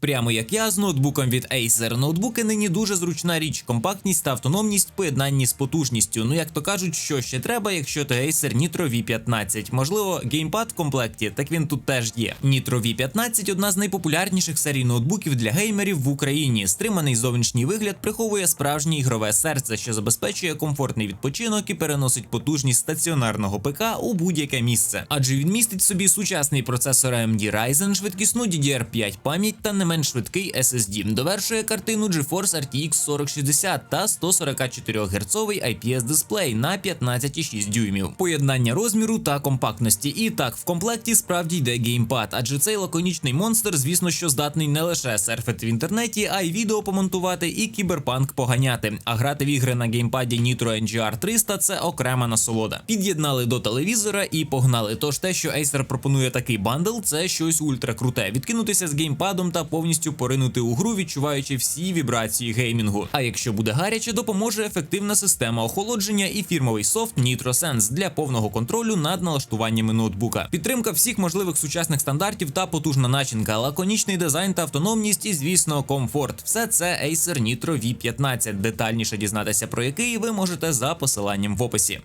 Прямо як я з ноутбуком від Acer. Ноутбуки нині дуже зручна річ, компактність та автономність в поєднанні з потужністю. Ну як то кажуть, що ще треба, якщо то Acer Nitro V15. Можливо, геймпад в комплекті, так він тут теж є. Nitro V15 одна з найпопулярніших серій ноутбуків для геймерів в Україні. Стриманий зовнішній вигляд приховує справжнє ігрове серце, що забезпечує комфортний відпочинок і переносить потужність стаціонарного ПК у будь-яке місце. Адже він містить собі сучасний процесор AMD Ryzen, швидкісну DDR5 пам'ять та не менш швидкий SSD. Довершує картину GeForce RTX 4060 та 144 Гц IPS дисплей на 15,6 дюймів. Поєднання розміру та компактності. І так, в комплекті справді йде геймпад, адже цей лаконічний монстр, звісно, що здатний не лише серфити в інтернеті, а й відео помонтувати і кіберпанк поганяти. А грати в ігри на геймпаді Nitro NGR 300 це окрема насолода. Під'єднали до телевізора і погнали. Тож те, що Acer пропонує такий бандл, це щось ультракруте. Відкинутися з геймпадом та повністю поринути у гру, відчуваючи всі вібрації геймінгу. А якщо буде гаряче, допоможе ефективна система охолодження і фірмовий софт Nitro Sense для повного контролю над налаштуваннями ноутбука. Підтримка всіх можливих сучасних стандартів та потужна начинка, лаконічний дизайн та автономність, і звісно, комфорт. Все це Acer Nitro V15. Детальніше дізнатися про який ви можете за посиланням в описі.